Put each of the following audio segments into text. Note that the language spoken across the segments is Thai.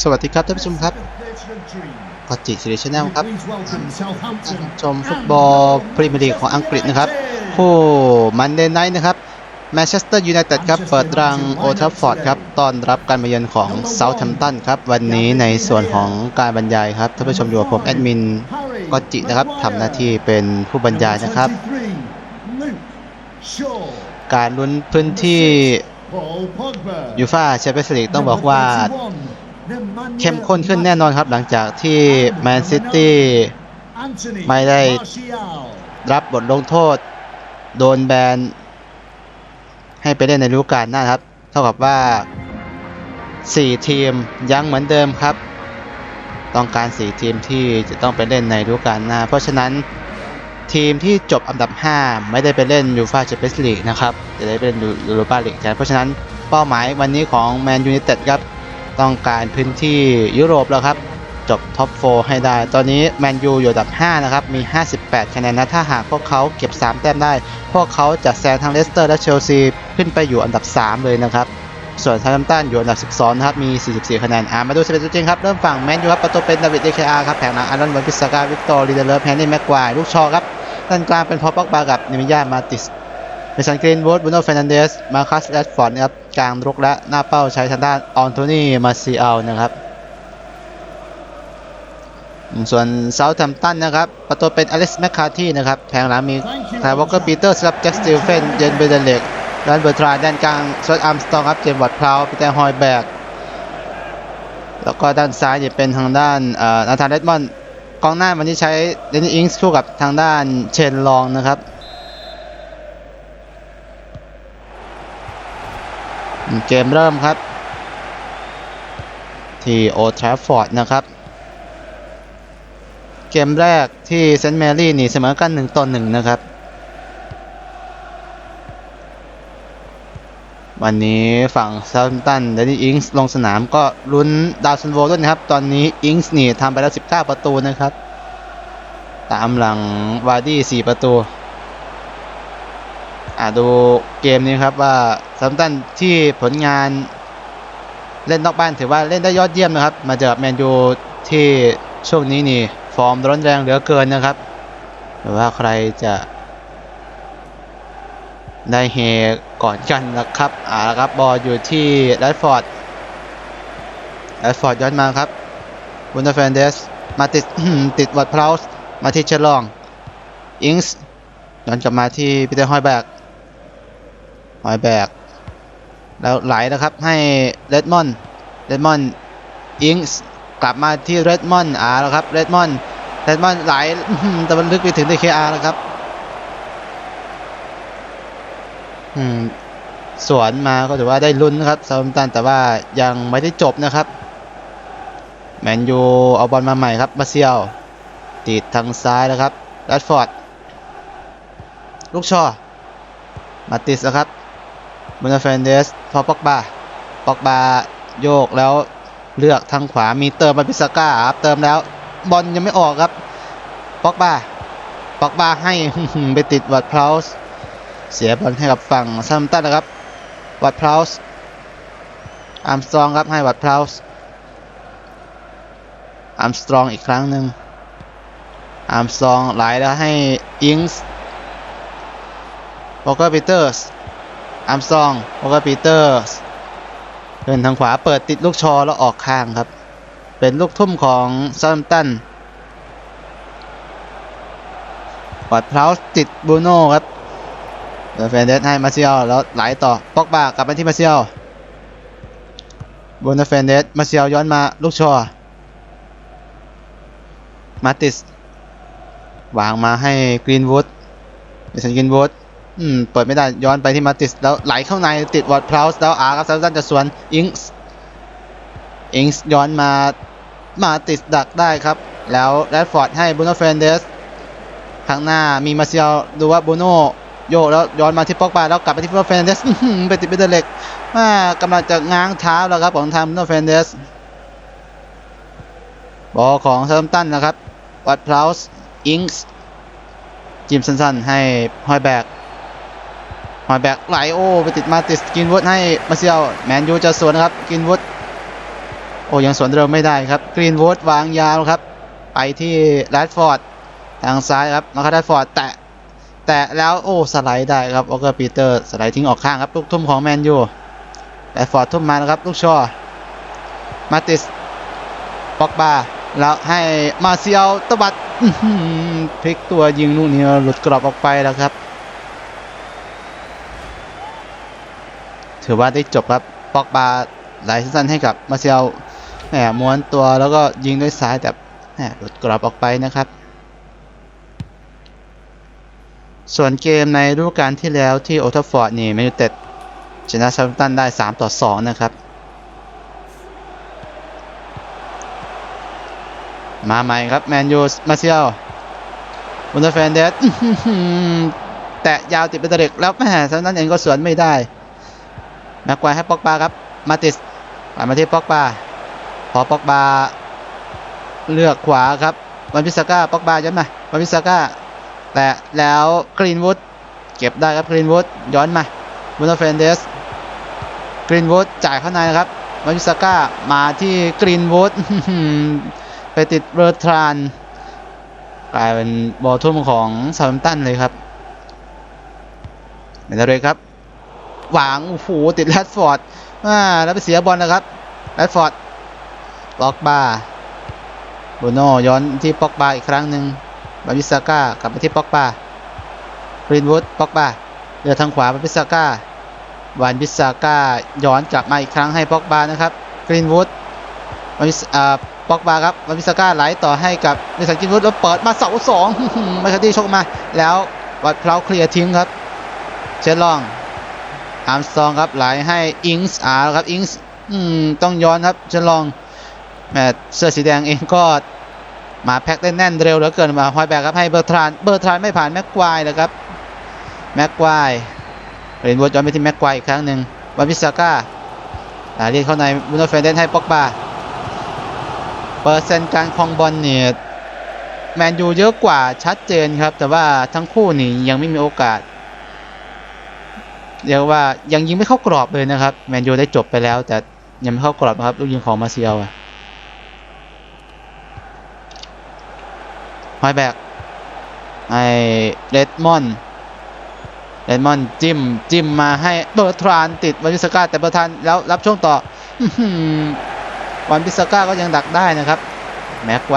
สวัสดีครับท่านผู้ชมครับกอจิสิริชแนลครับชมฟุตบอลพรีเมียร์ลีกของอังกฤษนะครับคู่มันเดย์ไนท์นะครับแมนเชสเตอร์ยูไนเต็ดครับเปิดรังโอทัฟฟอร์ดครับต้อนรับการมาเยือนของเซาท์แฮมป์ตันครับ วันนี้ในส่วนของการบรรยายครับท่านผู้ชมอยู่กับผมแอดมินกอจินะครับทำหน้าที่เป็นผู้บรรยายนะครับ การลุ้นพื้นที่ยูฟ่าแชมเปี้ยนส์ลีกต้องบอกว่า เข้มข้นขึ้นแน่นอนครับหลังจากที่แมนซิตี้ไม่ได้รับบทลงโทษ โดนแบน ให้ไปเล่นในฤดูกาลหน้าครับ เท่ากับว่า 4 ทีมยังเหมือนเดิมครับ ต้องการ 4 ทีมที่จะต้องไปเล่นในฤดูกาลหน้า เพราะฉะนั้นทีมที่จบอันดับ 5 ไม่ได้ไปเล่นยูฟ่าแชมเปี้ยนส์ลีกนะครับจะได้ไปเล่นยูโรปาลีกแทนเพราะฉะนั้นเป้าหมายวันนี้ของแมนยู i นเต็ดครับ ต้องการพื้นที่ยุโรปแล้วครับ จบท็อป4ให้ได้ ตอนนี้แมนยูอยู่อันดับ 5 นะครับ มี 58 คะแนนนะ ถ้าหากพวกเขาเก็บ 3 แต้มได้ พวกเขาจะแซงทั้งเลสเตอร์และเชลซีขึ้นไปอยู่อันดับ 3 เลยนะครับ ส่วนซาร์มตันอยู่อันดับ 12 นะครับ มี 44 คะแนนอ่ามาดูสเปนตัวจริงครับ เริ่มฝั่งแมนยูครับ ประตูเป็นดาวิดเดคอาร์ครับ แผงหลังอารอนวันพิสกา วิกตอร์ลีเดเลอร์แพนนี่แม็กควาย ลูกชอครับด้านกลางเป็นพอปอกบากับนิมิยามาติส เมสันกรีนวูดบูโนเฟรนันเดส มาคัสแรดฟอร์ดนะครับ กลางรุกและหน้าเป้าใช้ทางด้านออนโทนี่ มาซีอัลนะครับ ส่วนเซาท์แฮมป์ตันนะครับ ประตูเป็นอเล็กซ์แมคคาร์ที่นะครับ แผงหลังมีไทวอลเกอร์ปีเตอร์สลับแจ็คสติลเฟนเจนเบเดเล็กดันเบอร์ทราด้านกลางซอดอัมสตองครับ เจมส์วัตพราวปีเตอร์ฮอยแบก แล้วก็ด้านซ้ายจะเป็นทางด้านอ่อนาธานเรดมอนด์กองหน้าวันนี้ใช้เดนนี่อิงส์คู่กับทางด้านเชนลองนะครับ เกมเริ่มครับ ที่โอทราฟฟอร์ดนะครับ เกมแรกที่เซนต์แมรี่นี่เสมอกัน1ต่อ1นะครับ วันนี้ฝั่งซา u ์ตันเดนนี่อิงส์ลงสนามก็ลุ้นดาวซันโวด้วยนะครับ ตอนนี้อิงส์นี่ทำไปแล้ว 19 ประตูนะครับ ตามหลังวาร์ดี้4ประตู ดูเกมนี้ครับว่าซัมตันที่ผลงานเล่นนอกบ้านถือว่าเล่นได้ยอดเยี่ยมนะครับ มาเจอแมนยูที่ช่วงนี้นี่ ฟอร์มร้อนแรงเหลือเกินนะครับหรือว่าใครจะได้เฮก่อนกันนะครับอ่าครับบอลอยู่ที่แรดฟอร์ดแรดฟอร์ดย้อนมาครับบุนเดอร์เฟนเดสมาติดติดวัดพลาวส์มาที่เชลอง อิงส์ย้อนกลับมาที่ปีเตอร์ฮอยแบก หอยแบก แล้วไหลนะครับให้เรดมอนเรดมอนอิงส์กลับมาที่เรดมอนอ่าแล้วครับเรดมอนเรดมอนไหลแต่มันลึกไปถึงดีเคอาร์แล้วครับอืมสวนมาก็ถือว่าได้ลุ้นนะครับซาร์ตันแต่ว่ายังไม่ได้จบนะครับ แมนยูเอาบอลมาใหม่ครับมาเซียวติดทางซ้ายแล้วครับแรดฟอร์ดลูกชอมาติสนะครับ บุนเฟนเดสพอปอกบาปอกบาโยกแล้วเลือกทางขวามีเติมมาพิสก้าครับเติมแล้วบอลยังไม่ออกครับปอกบาปอกบาให้ไปติดวัดพลาส์เสียบอลให้กับฝั่งซัมตันนะครับ วัดพลาส์อาร์มสตรองครับให้วัดพลาส์อาร์มสตรองอีกครั้งหนึ่งอาร์มสตรองไหลแล้วให้อิงส์วอลเกอร์ปีเตอร์ส อาร์มซองวอเกอร์ปีเตอร์สเดินทางขวาเปิดติดลูกชอแล้วออกข้างครับ เป็นลูกทุ่มของซา u มตันปัดเพลาติดบูโน่ครับเดฟเฟนเดสให้มาเซียลแล้วไหลต่อปอกบากลับมาที่มาเซียลบูโนเฟนเดสมาเซียลย้อนมาลูกชอมาติสวางมาให้กรีนวูดเมสันกรีนวูด อืม เปิดไม่ได้ ย้อนไปที่มาติส แล้วไหลเข้าในติดวอร์ดพลาวส์แล้วอาร์ครับซาตันจะสวน อิงส์อิงส์ย้อนมามาติดดักได้ครับ แล้วแรดฟอร์ดให้บูโน่เฟรนเดสข้างหน้ามีมาเซียลดูว่าบูโน่โยกแล้วย้อนมาที่ปอกบาแล้วกลับไปที่บูโน่เฟรนเดสไปติดเบเดเล็กว่ากำลังจะง้างเท้าแล้วครับของทางบูโน่เฟรนเดสบอลของซาตันนะครับวอร์ดพลาวส์อิงส์จิมสั้นๆให้ฮอยแบก หอยแบกไหลโอ้ไปติดมาติสกินวูดให้มาเซียวแมนยูจะสวนนะครับกินวูดโอ้ยังสวนเร็วไม่ได้ครับกรีนวูดวางยาวครับ ไปที่แรดฟอร์ดทางซ้ายครับมาคัสแรดฟอร์ดแตะแตะแล้วโอ้สไลด์ได้ครับโอเกอร์ปีเตอร์สไลด์ทิ้งออกข้างครับลูกทุ่มของแมนยูแรดฟอร์ดทุ่มมาแล้วครับลูกชอมาติสปอกบาแล้วให้มาเซียวตบัดพลิกตัวยิงลูกนี้หลุดกรอบออกไปแล้วครับ ถือว่าได้จบครับปอกบาไหลสั้นให้กับมาเซียวแหมม้วนตัวแล้วก็ยิงด้วยซ้ายแต่แหมหลุดกรอบออกไปนะครับ ส่วนเกมในฤดูกาลที่แล้วที่โอทัฟฟอร์ดนี่แมนยูเต็ดชนะซาร์ตันได้ 3 ต่อ 2 นะครับ มาใหม่ครับ แมนยูมาเซียวบุนเดอร์แฟนเดสแตะยาวติดเป็นตะเด็กแล้วแม่ซาร์ตันเองก็สวนไม่ได้ แม็กไกวให้ปอกบาครับ มาติสไปมาที่ปอกบาพอปอกบาเลือกขวาครับวันพิสก้าปอกบาย้อนมาวันพิสก้าแต่แล้วกรีนวูดเก็บได้ครับกรีนวูดย้อนมาบุนเฟนเดสกรีนวูดจ่ายเข้าในนะครับวันพิสก้ามาที่กรีนวูดไปติดเบอร์ทรานกลายเป็นบอลทุ่มของซาร์มตันเลยครับเมนเดเรครับ หวางโอ้โหติดแรดฟอร์ดอ่าแล้วไปเสียบอลนะครับแรดฟอร์ดล็อกบาบูโน่ย้อนที่ป็อกบาอีกครั้งหนึ่งบาวิสาก้ากลับมาที่ป็อกบากรีนวูดป็อกบาเดือทางขวาบาวิสาก้าวานวิสาก้าย้อนกลับมาอีกครั้งให้ป็อกบานะครับกรีนวูดบาวิสอ่าป็อกบาครับวานวิสาก้าไหลต่อให้กับนิสันกรีนวูดแล้วเปิดมาเสาสองมาคาตี้ชกมาแล้ววัดเพลาเคลียร์ทิ้งครับเชนลอง อาร์มสตองครับไหลให้อิงส์อาร์ครับอิงส์ต้องย้อนครับจะลองแมตเสื้อสีแดงเองก็มาแพ็คได้แน่นเร็วเหลือเกินมาฮอยแบกครับให้เบอร์ทรานเบอร์ทรานไม่ผ่านแม็กควายเลยครับแม็กควายเรนวอร์ย้อนไปที่แม็กควายอีกครั้งหนึ่งวันพิซาก้าอ่าเรียกเข้าในบุนโนเฟนเดนให้ป็อกบาเปอร์เซ็นต์การคองบอลเนี่ยแมนยูเยอะกว่าชัดเจนครับ แต่ว่าทั้งคู่นี่ยังไม่มีโอกาส เรียกว่ายังยิงไม่เข้ากรอบเลยนะครับแมนยูได้จบไปแล้ว แต่ยังไม่เข้ากรอบนะครับลูกยิงของมาเซียลอะฮอยแบกไอเรดมอนเรดมอนจิ้มจิ้มมาให้เบอร์ทรานติดวันพิสก้าแต่เบอร์ทรานแล้วรับช่วงต่ออื้อหือวันพิสก้าก็ยังดักได้นะครับ แม็กไว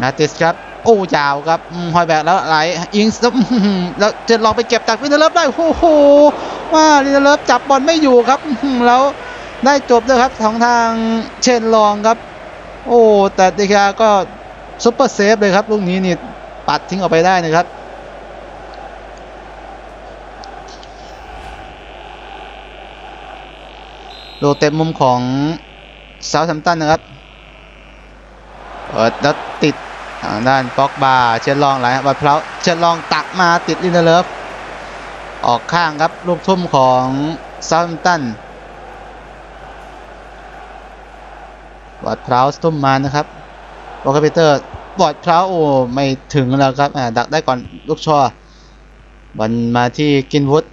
นาติสครับ โอ้ยาวครับอืมฮอยแบกแล้วไหลอิงแล้วอื้อหือแล้วจะลองไปเก็บจากลินเดเลฟได้โอ้โหว่าลินเดเลฟจับบอลไม่อยู่ครับแล้วได้จบด้วยครับของทางเชนลองครับ โอ้แต่เดคาก็ซุปเปอร์เซฟเลยครับลูกนี้นี่ปัดทิ้งออกไปได้นะครับดูเต็มมุมของเซาท์แฮมป์ตันนะครับเปิดแล้วติด ทางด้านป็อกบาเชนลองไหลวัดเพลาเชนลองตักมาติดลินเดเลฟออกข้างครับลูกทุ่มของซาท์แฮมตันวัดเพลาทุ่มมานะครับวอลเกอร์ปีเตอร์บอดเพลาโอ้ไม่ถึงแล้วครับอ่าดักได้ก่อนลูกชอบอลมาที่กินวุฒ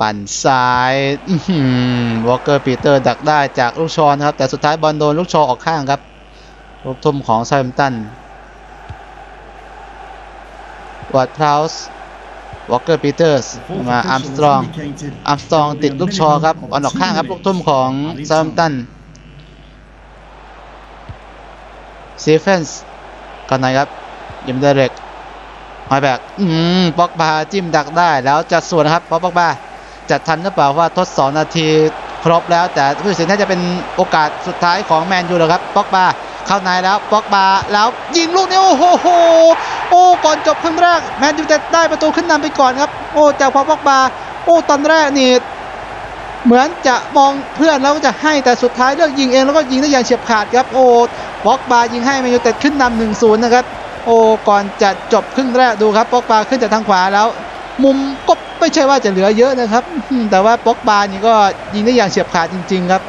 ปั่นซ้ายวอลเกอร์ปีเตอร์ดักได้จากลูกชอนครับ แต่สุดท้ายบอลโดนลูกชอออกข้างครับ ลูกทุ่มของไซมตันวอร์ดพราวส์วอลเกอร์ปีเตอร์สมาอาร์มสตรองอาร์มสตรองติดลูกชอครับบอลออกข้างครับลูกทุ่มของไซมตันซีเฟนส์ก่อนไหนครับยิมเดเร็กฮอยแบกอืมป็อกบาจิ้มดักได้แล้วจะสวนนะครับเพราะป็อกบาจะทันหรือเปล่าว่าทด2นาทีครบแล้วแต่ผู้ตัดสินน่าจะเป็นโอกาสสุดท้ายของแมนยูแล้วครับป็อกบา เข้าในแล้วป็อกบาแล้วยิงลูกนี้โอ้โหโหโอ้ก่อนจบครึ่งแรกแมนยูจะได้ประตูขึ้นนำไปก่อนครับ โอ้แต่พอป็อกบาโอ้ตอนแรกนี่เหมือนจะมองเพื่อนแล้วก็จะให้แต่สุดท้ายเลือกยิงเองแล้วก็ยิงได้อย่างเฉียบขาดครับโอ้ป็อกบายิงให้แมนยูเต็ดขึ้นนำหนึ่งศูนย์นะครับโอ้ก่อนจะจบครึ่งแรกดูครับป็อกบาขึ้นจากทางขวาแล้ว มุมก็ไม่ใช่ว่าจะเหลือเยอะนะครับ แต่ว่าป็อกบานี่ก็ยิงได้อย่างเฉียบขาดจริง ๆ ครับ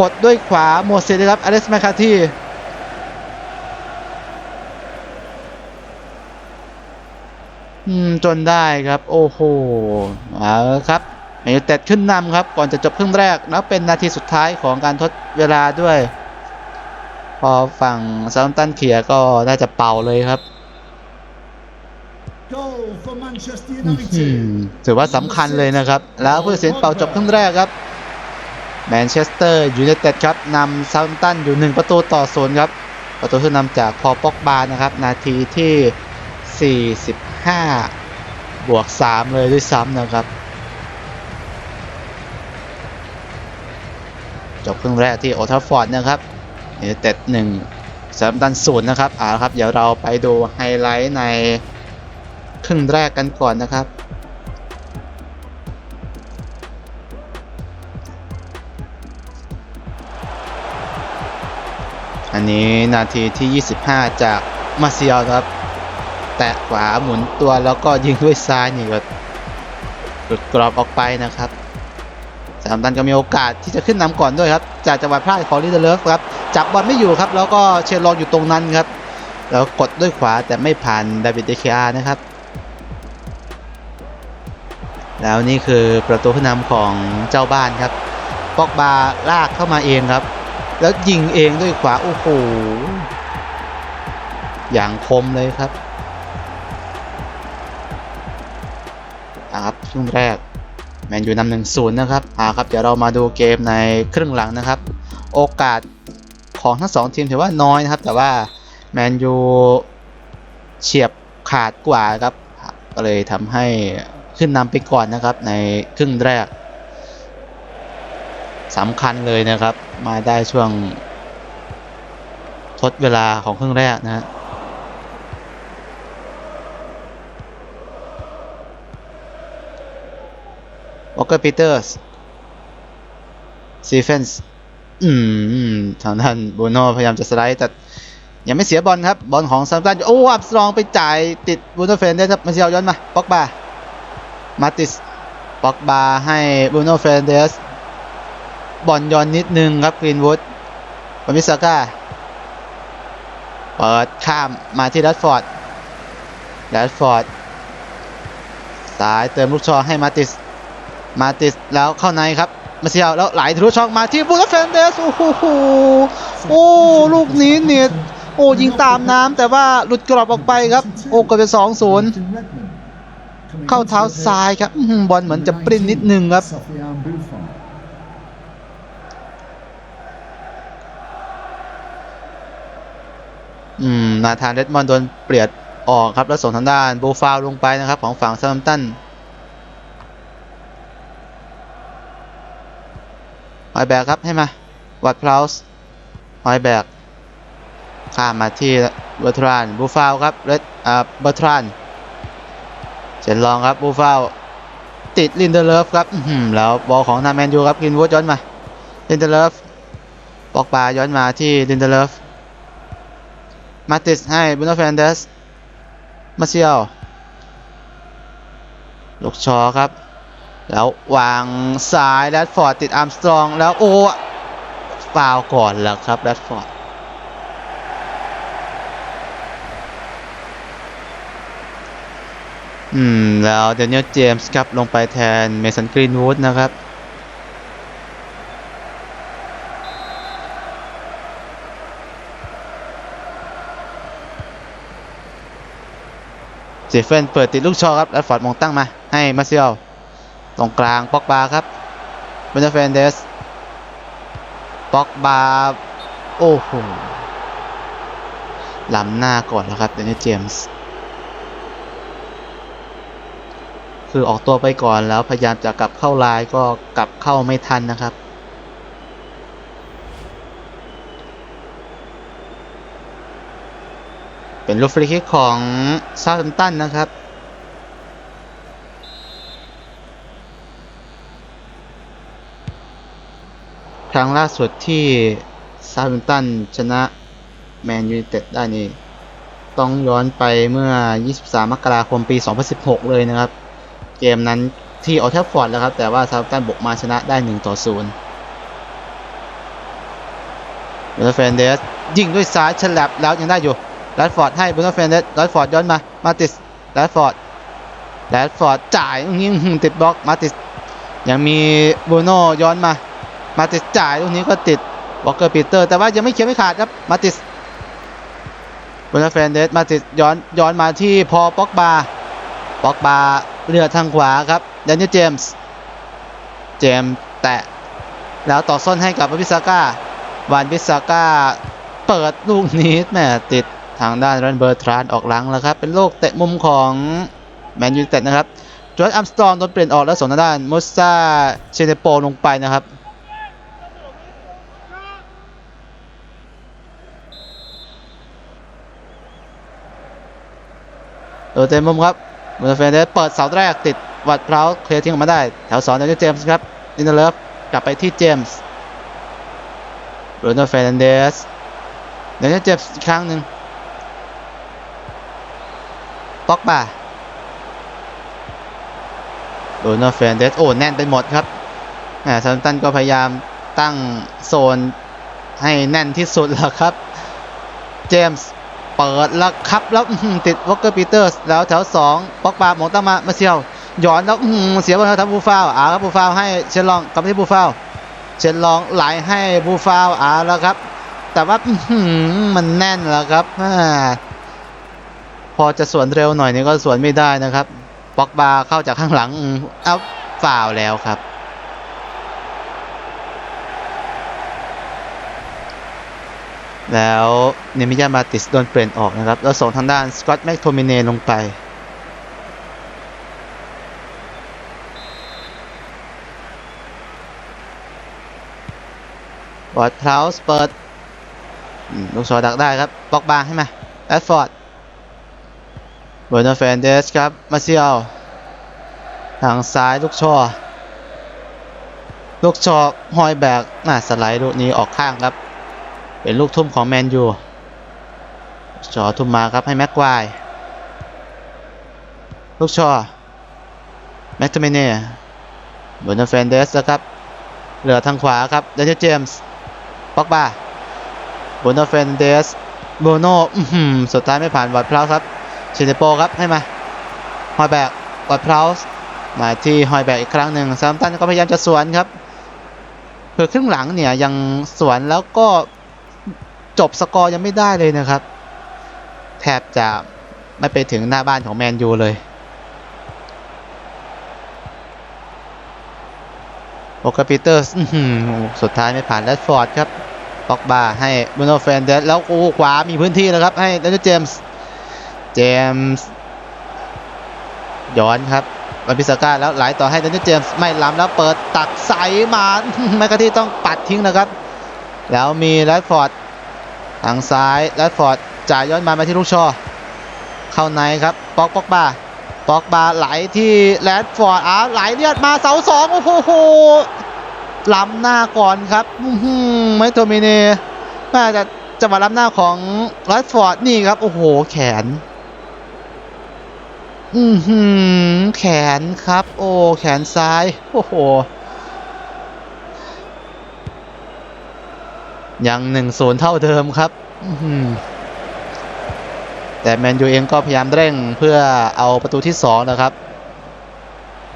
กดด้วยขวาโมเสสนะครับอเล็กซ์แมคคาที่อืมจนได้ครับ โอ้โหเอาละครับแมนยูเต็ดขึ้นนำครับ ก่อนจะจบครึ่งแรก แล้วเป็นนาทีสุดท้ายของการทดเวลาด้วย พอฝั่งซา u ์ตันเคลียร์ก็น่าจะเป่าเลยครับ Goal for Manchester อื United. มถือว่าสำคัญเลยนะครับ แล้วผู้ตัดสินเป่าจบครึ่งแรกครับ แมนเชสเตอร์ยูไนเต็ดครับนำซา u ์ตันอยู่ 1 ประตูต่อศูนย์ครับ ประตูขึ้นนำจากพอปอกบานะครับ นาทีที่ 45 บวก 3 เลยด้วยซ้ำนะครับ จบครึ่งแรกที่โอทัฟฟอร์ดนะครับยูไนเต็ดหนึ่งซา u ์ตันศูนย์นะครับเอาละครับ เดี๋ยวเราไปดูไฮไลท์ในครึ่งแรกกันก่อนนะครับ อันนี้นาทีที่ 25 จากมาเซียลครับ แตะขวาหมุนตัวแล้วก็ยิงด้วยซ้ายนี่ก็หลุดกรอบออกไปนะครับสามตันก็มีโอกาสที่จะขึ้นนำก่อนด้วยครับ จากจังหวะพลาดของลิเดเลฟครับ จับบอลไม่อยู่ครับ แล้วก็เชลลองอยู่ตรงนั้นครับ แล้วกดด้วยขวาแต่ไม่ผ่านดาวิดเดคอานะครับ แล้วนี่คือประตูผู้นำของเจ้าบ้านครับปอกบาลากเข้ามาเองครับ แล้วยิงเองด้วยขวา โอ้โห อย่างคมเลยครับอาครับช่วงแรก แมนยูนำหนึ่งศูนย์นะครับอ่าครับ เดี๋ยวเรามาดูเกมในครึ่งหลังนะครับ โอกาสของทั้งสองทีมถือว่าน้อยนะครับ แต่ว่าแมนยูเฉียบขาดกว่าครับ ก็เลยทำให้ขึ้นนำไปก่อนนะครับในครึ่งแรก สำคัญเลยนะครับ มาได้ช่วงทดเวลาของครึ่งแรกนะฮะวอลเกอร์ปีเตอร์สซีเฟนส์อืมทางด้านบูโน่พยายามจะสไลด์แต่ยังไม่เสียบอลครับ บอลของซัมตันโอ้อับสตรองไปจ่ายติดบูโน่เฟนได้ครับมาเซียวย้อนมาป็อกบามาติสป็อกบาให้บูโน่เฟนเดส บอลย้อนนิดนึงครับกรีนวูดบอมิสก้าเปิดข้ามมาที่ดัตฟอร์ดดัตฟอร์ดสายเติมลูกชอให้มาติส มาติสแล้วเข้าในครับ มาเซียวแล้วไหลทะลุช่องมาที่บูโน่เฟนเดส โอ้โห โอ้ ลูกนี้เนี่ยโอ้ยิงตามน้ำแต่ว่าหลุดกรอบออกไปครับ โอ้ก็เป็นสองศูนย์เข้าเท้าซ้ายครับบอลเหมือนจะปริ้นนิดนึงครับ อืมนาธานเรดมอนโดนเปลี่ยนออกครับ แล้วส่งทางด้านโบฟาวลงไปนะครับ ของฝั่งซัมตันฮอยแบกครับให้มา วัดพลาส์ฮอยแบกข้ามมาที่เบอร์ทรานบูฟาวครับเรดอ่าเบอร์ทรานเจนลองครับบูฟาวติดลินเดเลฟครับแล้วบอลของนาแมนยูครับกินวูดย้อนมาลินเดเลฟปอกปลาย้อนมาที่ลินเดเลฟ มาติสให้บุโนเฟนเดสมาเซียวลูกชอครับ แล้ววางซ้ายแรดฟอร์ดติดอาร์มสตรอง แล้วโอ้ฟาวก่อนแล้วครับแรดฟอร์ดอืม แล้วเดนิเอลเจมส์ครับ ลงไปแทนเมสันกรีนวูดนะครับ เจฟเฟนเปิดติดลูกชอครับแล้วฟอร์ดมองตั้งมา ให้มาเซียลตรงกลางป็อกบาครับเบนเฟนเดสป็อกบาโอ้โหล้ำหน้าก่อนแล้วครับเดนิเจมส์คือออกตัวไปก่อนแล้วพยายามจะกลับเข้าลายก็กลับเข้าไม่ทันนะครับ เป็นลูกฟรีคิกของซา u ์ a มตันนะครับ ครั้งล่าสุดที่ซา u ์ a มตันชนะแมนยูเต็ดได้นี่ ต้องย้อนไปเมื่อ 23 มกราคมปี 2016 เลยนะครับ เกมนั้นที่ออลแทฟฟอร์ดแล้วครับ แต่ว่าซา u ์ a มตันบุกมาชนะได้ 1 ต่อ 0เบลเฟนเดสยิงด้วยซ้ายฉลับแล้วยังได้อยู่ แรดฟอร์ดให้บรูโน่เฟรนเดสแรดฟอร์ดย้อนมา มาติสแรดฟอร์ดแรดฟอร์ดจ่ายอื้อหือติดบล็อก มาติสยังมีบูโน่ย้อนมา มาติสจ่ายลูกนี้ก็ติดวอลเกอร์ปีเตอร์ แต่ว่ายังไม่เคลียร์ไม่ขาดครับ มาติสบูโน่เฟรนเดสมาติสย้อนย้อนมาที่พอป็อกบาป็อกบาเลือทางขวาครับแดเนียลเจมส์ เจมส์แตะแล้วต่อส้นให้กับวิสาก้าวานวิสาก้าเปิดลูกนี้แม่ติด ทางด้านรันเบอร์ทรานออกหลังแล้วครับ เป็นลูกเตะมุมของแมนยูเต็ดนะครับจอร์จอัมสตรองโดนเปลี่ยนออกแล้วส่งทางด้านมุสซาเชเนโปลงไปนะครับโดนเต็มมุมครับมูนเฟนเดสเปิดเสาแรกติดวัดเพลาเคลียร์ทิ้งออกมาได้ แถวสองเดนเจมส์ครับดินเดเลฟกลับไปที่เจมส์บรูโน่เฟรนเดสเดนเจมส์อีกครั้งหนึ่ง ป็อกบาบรูโน่เฟรนเดสโอ้แน่นไปหมดครับแหมซัมตันก็พยายามตั้งโซนให้แน่นที่สุดแล้วครับ เจมส์เปิดแล้วครับแล้วติดวอลเกอร์ปีเตอร์สแล้วแถวสองป็อกบาหมงตั้งมามาเซียวย้อนแล้วเสียบอลทำบูฟาวอาครับบูฟาวให้เชนลองกลับที่บูฟาวเชนลองไหลให้บูฟาวอาแล้วครับ แต่ว่ามันแน่นแล้วครับ พอจะสวนเร็วหน่อยนี่ก็สวนไม่ได้นะครับป็อกบาเข้าจากข้างหลังอื้อเอาฟาวแล้วครับแล้วเนมิยามาติสโดนเปลี่ยนออกนะครับ แล้วส่งทางด้านสกอตแมคโทมิเนลงไป วอร์ดพลาวส์เปิด ลูกศรดักได้ครับบ็อกบาให้มาแอดฟอร์ด เบอร์นาเฟนเดสครับ มาเซียลทางซ้ายลูกช่อ ลูกช่อฮอยแบกน่าสไลด์ลูกนี้ออกข้างครับ เป็นลูกทุ่มของแมนยูชอทุ่มมาครับให้แม็กควายลูกช่อแม็กโทเมเน่เบอร์นาเฟนเดสนะครับ เหลือทางขวาครับเดนเจมส์ป็อกบาโบโนเฟนเดสโบโนอื้อหือสุดท้ายไม่ผ่านวัดพลาครับ ชินเนโปครับให้มาฮอยแบกวัดพลาวมาที่ฮอยแบกอีกครั้งหนึ่งซามตันก็พยายามจะสวนครับเพื่อครึ่งหลังเนี่ยยังสวนแล้วก็จบสกอร์ยังไม่ได้เลยนะครับ แทบจะไม่ไปถึงหน้าบ้านของแมนยูเลย โอกาปีเตอร์สุดท้ายไม่ผ่านแรดฟอร์ดครับป็อกบาให้บูโนเฟนเดสแล้วโอ้ขวามีพื้นที่แล้วครับ ให้เดนเจมส์ เจมส์ย้อนครับวันพิสก้าแล้วไหลต่อให้เดนเจมส์ไม่ล้ำแล้วเปิดตักใสมาแมกกาที่ต้องปัดทิ้งนะครับ แล้วมีแรดฟอร์ดทางซ้ายแรดฟอร์ดจ่ายย้อนมามาที่ลูกชอ เข้าในครับปอกปอกบาปอกบาไหลที่แรดฟอร์ดอ่าไหลเลียดมาเสาสองโอ้โหล้ำหน้าก่อนครับอื้อหือไม่โทมิเน่น่าจะจังหวะล้ำหน้าของแรดฟอร์ดนี่ครับโอ้โหแขน อือหืแขนครับ โอ้แขนซ้าย โอ้โห ยังหนึ่งศูนย์เท่าเดิมครับแต่แมนยูเองก็พยายามเร่งเพื่อเอาประตูที่2นะครับ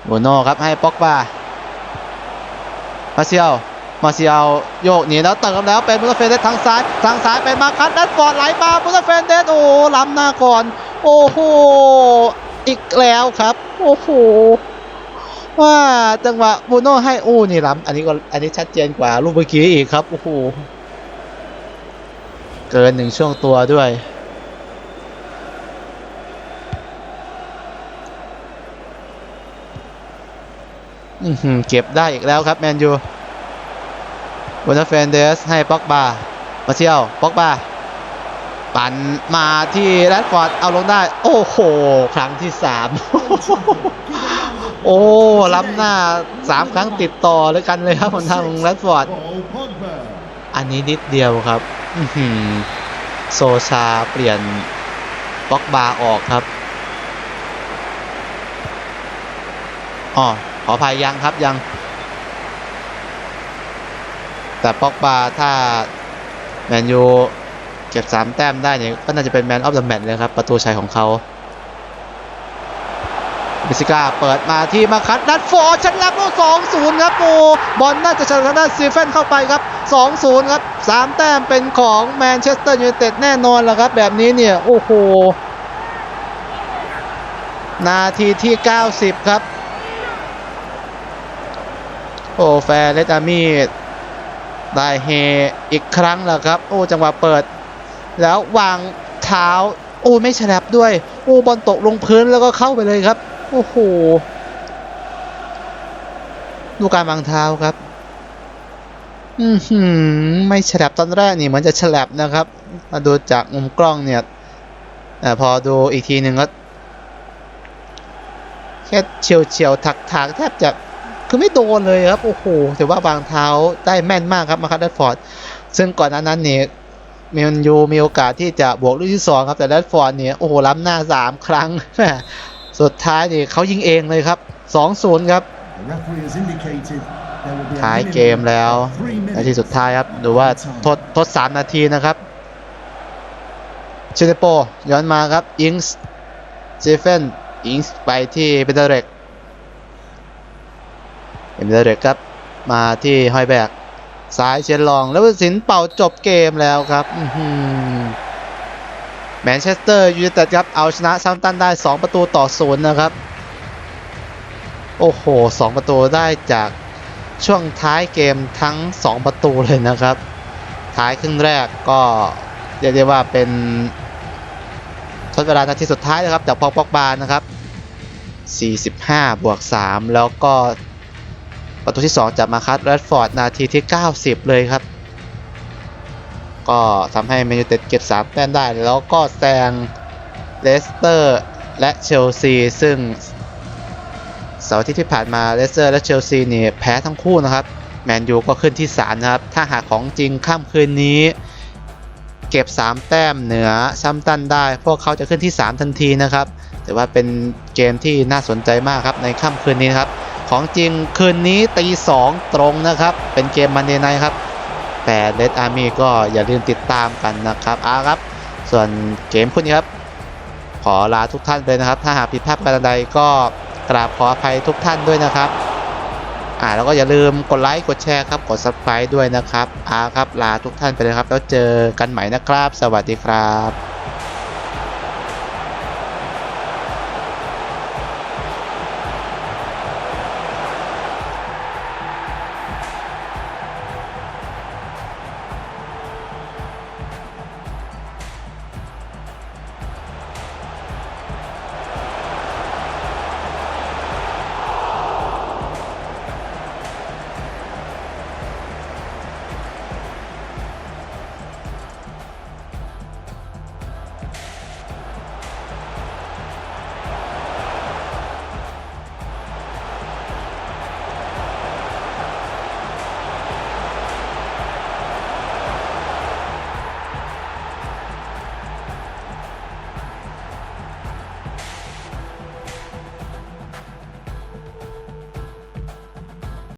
โบโน่ครับให้ป็อกบามาเซียวมาเซียวโยกหนีแล้วเติมแล้วเป็นบุตเฟนเดสทางซ้ายทางซ้ายเป็นมาคัตดัดฟอร์ดไหลมาบุตเฟนเดสโอ้ล้ำหน้าก่อน โอ้โห อีกแล้วครับ โอ้โหว่าจังหวะบูโน่ให้โอ้นี่ล้ำอันนี้ก็อันนี้ชัดเจนกว่าลูกเมื่อกี้อีกครับโอ้โหเกินหนึ่งช่วงตัวด้วยอื้อหือเก็บได้อีกแล้วครับแมนยูวอนาเฟนเดสให้ป็อกบามาเที่ยวป็อกบา ปั่นมาที่แรดฟอร์ดเอาลงได้ โอ้โห ครั้งที่สามโอ้ล้ำหน้าสามครั้งติดต่อเลยกันเลยครับของทางแรดฟอร์ดอันนี้นิดเดียวครับโซชาเปลี่ยนป็อกบาออกครับอ๋อขออภัยยังครับยัง แต่ป็อกบาถ้าแมนยู เก็บสามแต้มได้เนี่ยก็น่าจะเป็นแมนออฟเดอะแมตช์เลยครับ ประตูชัยของเขามิสิก้าเปิดมาที่มาคัดนัดฟอร์ชนะโอ้สองศูนย์ครับโอ้บอลน่าจะชนะทางด้านซีเฟนเข้าไปครับสองศูนย์ครับสามแต้มเป็นของแมนเชสเตอร์ยูไนเต็ดแน่นอนแล้วครับ แบบนี้เนี่ย โอ้โห นาทีที่ 90 ครับ โอ้แฟร์เลตามีได้เฮอีกครั้งแล้วครับ โอ้จังหวะเปิด แล้ววางเท้าโอ้ไม่ฉลับด้วย โอ้บอลตกลงพื้นแล้วก็เข้าไปเลยครับ โอ้โหดูการวางเท้าครับ อือหือไม่ฉลับตอนแรกนี่เหมือนจะฉลับนะครับมาดูจากมุมกล้องเนี่ยแต่พอดูอีกทีหนึ่งก็แค่เฉียวเฉียวถักถักแทบจะคือไม่โดนเลยครับ โอ้โหถือว่าวางเท้าได้แม่นมากครับมาคัตแรดฟอร์ด ซึ่งก่อนหน้านั้นเนี่ย มินยูมีโอกาสที่จะบวกลูกที่สองครับ แต่แรดฟอร์ดเนี่ยโอ้โหล้ำหน้าสามครั้งแม่สุดท้ายนี่เขายิงเองเลยครับ2-0ครับ The referee has indicated there will be a ท้ายเกม minimum แล้ว of three นาที minutes สุดท้ายครับดูว่าทดทดสามนาทีนะครับชิเนโปย้อนมาครับอิงส์เจเฟนอิงส์ไปที่เบเดเรกเบเดเรกครับมาที่ฮอยแบก ซ้ายเชียนลอง แล้วสินเป่าจบเกมแล้วครับแมนเชสเตอร์ยูไนเต็ดครับ เอาชนะซัมตันได้ 2 ประตูต่อศูนย์นะครับ โอ้โห 2 ประตูได้จากช่วงท้ายเกมทั้ง 2 ประตูเลยนะครับ ท้ายครึ่งแรกก็เรียกได้ว่าเป็นทดเวลานาทีสุดท้ายนะครับ จากพอกปอกบานะครับ 45 บวก 3 แล้วก็ ประตูที่ 2 จากมาคัสแรดฟอร์ดนาทีที่ 90 เลยครับ ก็ทำให้แมนยูเต็ดเก็บ 3 แต้มได้ แล้วก็แซงเลสเตอร์และเชลซี ซึ่งเสาร์ที่ที่ผ่านมาเลสเตอร์และเชลซีนี่แพ้ทั้งคู่นะครับ แมนยูก็ขึ้นที่ 3 นะครับ ถ้าหากของจริงค่ำคืนนี้ เก็บ 3 แต้มเหนือซัมตันได้ พวกเขาจะขึ้นที่ 3 ทันทีนะครับ ถือว่าเป็นเกมที่น่าสนใจมากครับในค่ำคืนนี้นครับ ของจริงคืนนี้ตี2ตรงนะครับ เป็นเกมมันเดย์ไนครับ แต่เลดอาร์มี่ก็อย่าลืมติดตามกันนะครับอาครับ ส่วนเกมคู่นี้ครับ ขอลาทุกท่านเลยนะครับ ถ้าหากผิดพลาดประการใดก็กราบขออภัยทุกท่านด้วยนะครับ อ่าแล้วก็อย่าลืมกดไลค์กดแชร์ครับกด subscribe ด้วยนะครับอาครับลาทุกท่านไปเลยครับ แล้วเจอกันใหม่นะครับ สวัสดีครับ